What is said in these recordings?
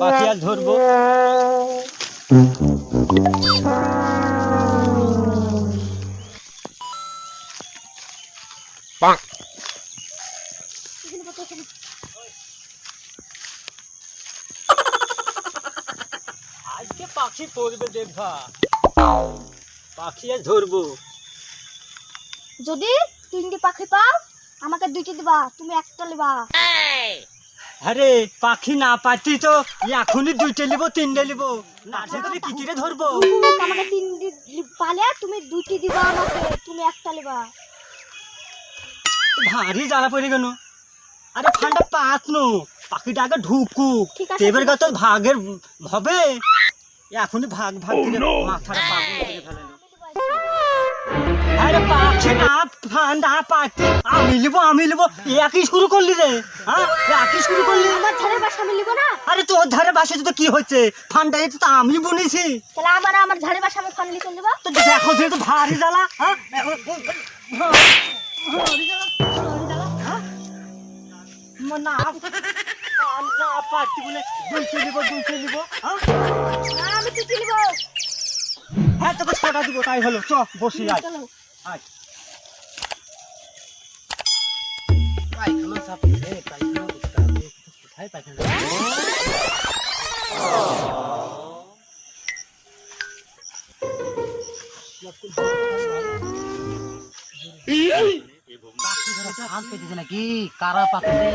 পাখি আর ধরবো আজকে পাখি পড়বে দেখবা পাখি আর ধরবো। যদি তিনটি পাখি পাও আমাকে দুইটি দিবা তুমি একটা লিবা। আরে পাখি না পাচ্ছি তো এখনই দুইটে নিবো তিনটে নিবো না কি কিরে ধরবো। আমাকে তিনটি লি- পালে তুমি দুইটি দিবা আমাকে তুমি একটা লিবা। ভারী জ্বালা পড়ে গেল। আরে ঠান্ডা পাত নো। পাখিটা আগে ঢুকুক। ঠিক আছে, এবার তো ভাগের হবে। এখনই ভাগ ভাগ করে মাথাটা পাগল ফেলালো। আরে পাখি না ফা- না আমি লিব আমি লিব একই শুরু করলি রে হ্যাঁ? একই শুরু করলি আমার ধারে বাসা আমি লিবো না? আরে তোর ধারে বাসে তো কি হচ্ছে ফান্ডা এটা তো আমি বুনেছি। তাহলে আমার আমার ধারে বাসা আমি ফানলি চলে যাবা তো দেখো যে তো ভারী জ্বালা হ্যাঁ? ভারী জ্বালা, ভারী জ্বালা, হ্যাঁ? ম- না না পাচ্ছি বলে দুইতে নিব দুইতে নিব হ্যাঁ? আমি দুইটি লিবো হ্যাঁ তোকে ছটা দিব তাই হলো চ বসি আয়। আয় পায়খানা চাপছে পায়খানা করতে হবে কোথায় পায়খানা হাত পেতেছে নাকি কারা পাচ্ছে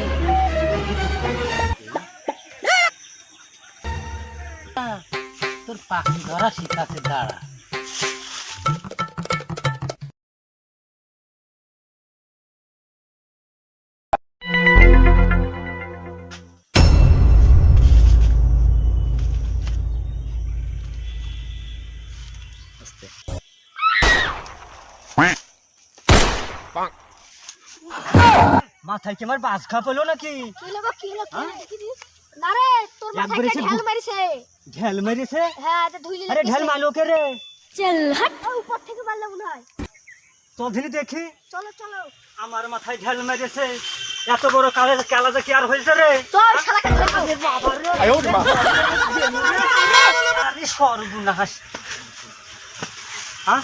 তোর পাখি ধরা শিখাচ্ছে দাঁড়া মাথায় কি আমার বাস খা পেল নাকি? কি কি কি না রে তোর মাথায় ঢেল মারিছে। ঢেল মেরেছে? হ্যাঁ এটা ধুইলি আরে ঢেল মালো কে রে? চল হাট। উপর থেকে মারলে মনে হয়। তো দিলি দেখি। চলো চলো। আমার মাথায় ঢেল মেরেছে। এত বড় কালে কালাজা কি আর হয়েছে রে? চল শালাকে ধরে খাও। আরে বাবা রে। আরে সর্বনাশ। হ্যাঁ?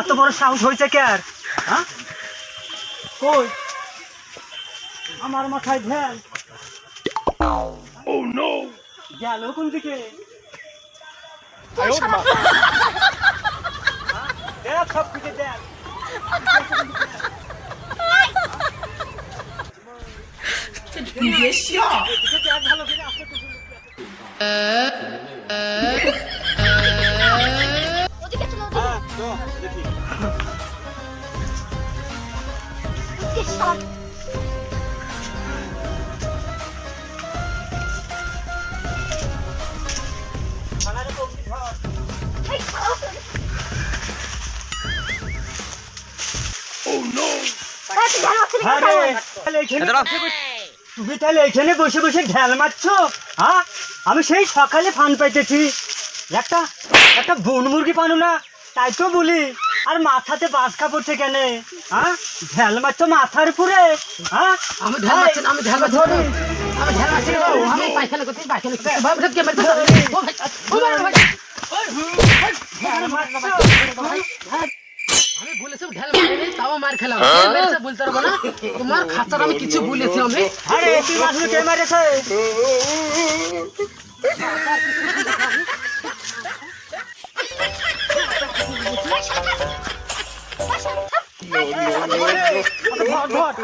এত বড় সাহস হয়েছে কে আর? হ্যাঁ? কই? আমার মাথায় ধ্যান ও নো গেল কোন দিকে? হ্যাঁ? দেখ সব দিকে দেখ ভালো করে আস্তে আস্তে ওদিকে চলো হ্যাঁ দেখি। তুমি তাহলে এখানে বসে বসে ঢেল মারছো হ্যাঁ আমি সেই সকালে ফান পাইতেছি একটা একটা বন মুরগি পানো না তাই তো বলি আর মাথাতে বাস কাপড়ছে কেন? হ্যাঁ? ঢেল মারছো মাথার উপরে? হ্যাঁ? আমি ঢেল মারছি আমি ঢেল মারছি। আমি রাখছি না, আমি পায়খানা করতে পায়খানা করতে ভাই ভাই কে মারতে ও ভাই ও ভাই মারছো। আমি বলেছি ঢেল মারিনি তাও মার খেলাম। বলতে পারব না? তোমার খাতার আমি কিছু বলেছি আমি আরে তুই মাসুল কে মারেছে? ধর, ধর।